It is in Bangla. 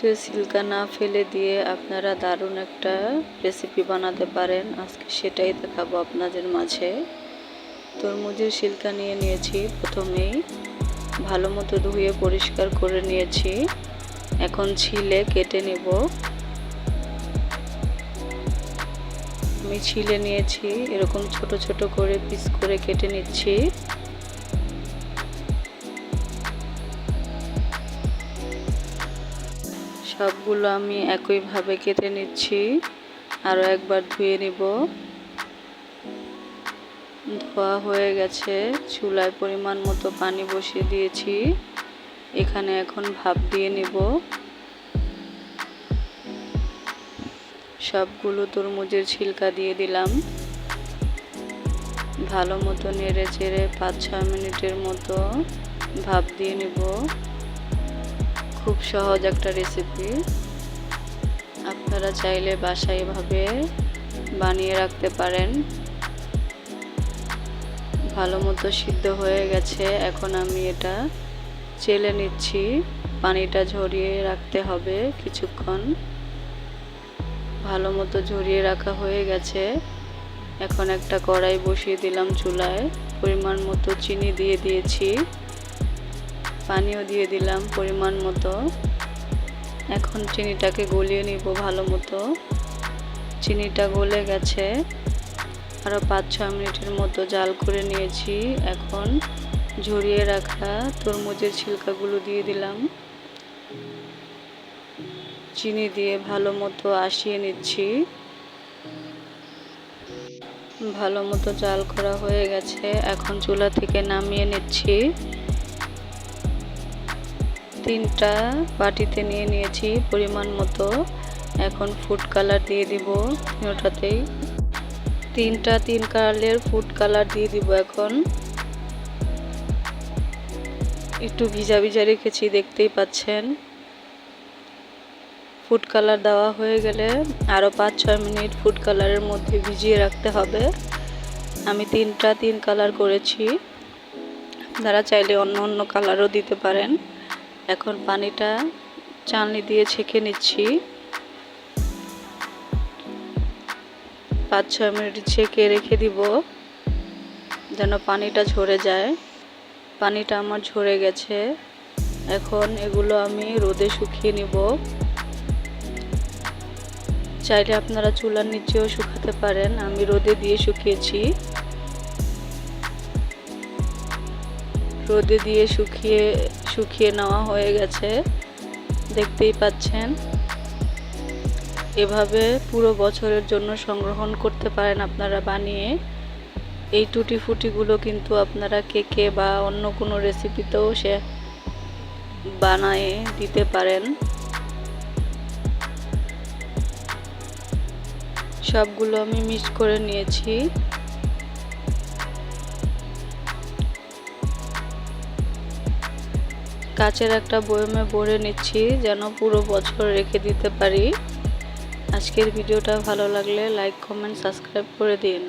ছিলকা না ফেলে দিয়ে আপনারা দারুণ একটা রেসিপি বানাতে পারেন। আজকে সেটাই দেখাবো আপনাদের মাঝে। তরমুজের ছিলকা নিয়ে নিয়েছি প্রথমেই। ভালো মতো ধুয়ে পরিষ্কার করে নিয়েছি। এখন ছিলে কেটে নেব। আমি ছিলে নিয়েছি, এরকম ছোট ছোট করে পিস করে কেটে নিচ্ছি। সবগুলো আমি একইভাবে কেটে নিচ্ছি। আরও একবার ধুয়ে নিব। ধোয়া হয়ে গেছে। চুলায় পরিমাণ মতো পানি বসিয়ে দিয়েছি। এখানে এখন ভাপ দিয়ে নিব। সবগুলো তরমুজের ছিলকা দিয়ে দিলাম। ভালো মতো নেড়ে চেড়ে পাঁচ ছয় মিনিটের মতো ভাপ দিয়ে নিব। খুব সহজ একটা রেসিপি আপনারা চাইলে বাসায় এভাবে বানিয়ে রাখতে পারেন। ভালো মতো সিদ্ধ হয়ে গেছে। এখন আমি এটা চেলে নিচ্ছি। পানিটা ঝরিয়ে রাখতে হবে কিছুক্ষণ। ভালো মতো ঝরিয়ে রাখা হয়ে গেছে। এখন একটা কড়াই বসিয়ে দিলাম চুলায়। পরিমাণ মতো চিনি দিয়ে দিয়েছি। পানিও দিয়ে দিলাম পরিমাণ মতো। এখন চিনিটাকে গলিয়ে নিব ভালো মতো। চিনিটা গলে গেছে। আরও পাঁচ ছ মিনিটের মতো জাল করে নিয়েছি। এখন ঝরিয়ে রাখা তরমুজের ছিলকাগুলো দিয়ে দিলাম। চিনি দিয়ে ভালো মতো আসিয়ে নিচ্ছি। ভালো মতো জাল করা হয়ে গেছে। এখন চুলা থেকে নামিয়ে নিচ্ছি। তিনটা বাটিতে নিয়ে নিয়েছি পরিমাণ মতো। এখন ফুড কালার দিয়ে দিব ওটাতেই। তিনটা তিন কালারের ফুড কালার দিয়ে দিব এখন। একটু ভিজা ভিজা রেখেছি, দেখতেই পাচ্ছেন। ফুড কালার দেওয়া হয়ে গেলে আরও পাঁচ ছয় মিনিট ফুড কালারের মধ্যে ভিজিয়ে রাখতে হবে। আমি তিনটা তিন কালার করেছি। আপনারা চাইলে অন্য অন্য কালারও দিতে পারেন। এখন পানিটা চালনি দিয়ে ছেঁকে নিচ্ছি। পাঁচ, ছয় মিনিট ছেঁকে রেখে দিব, যেন পানিটা ঝরে যায়। পানিটা আমার ঝরে গেছে। এখন এগুলো আমি রোদে শুকিয়ে নিব। চাইলে আপনারা চুলার নিচেও শুকাতে পারেন। আমি রোদে দিয়ে শুকিয়েছি। রোদে দিয়ে শুকিয়ে শুকিয়ে নেওয়া হয়ে গেছে। দেখতেই পাচ্ছেন। এভাবে পুরো বছরের জন্য সংগ্রহণ করতে পারেন আপনারা বানিয়ে। এই টুটি ফুটিগুলো কিন্তু আপনারা কেকে বা অন্য কোনো রেসিপিতেও সে বানায়ে দিতে পারেন। সবগুলো আমি মিক্স করে নিয়েছি। কাচের একটা বয়মে ভরে নিচ্ছি, যেন পুরো বছর রেখে দিতে পারি। আজকের ভিডিওটা ভালো লাগলে লাইক কমেন্ট সাবস্ক্রাইব করে দিন।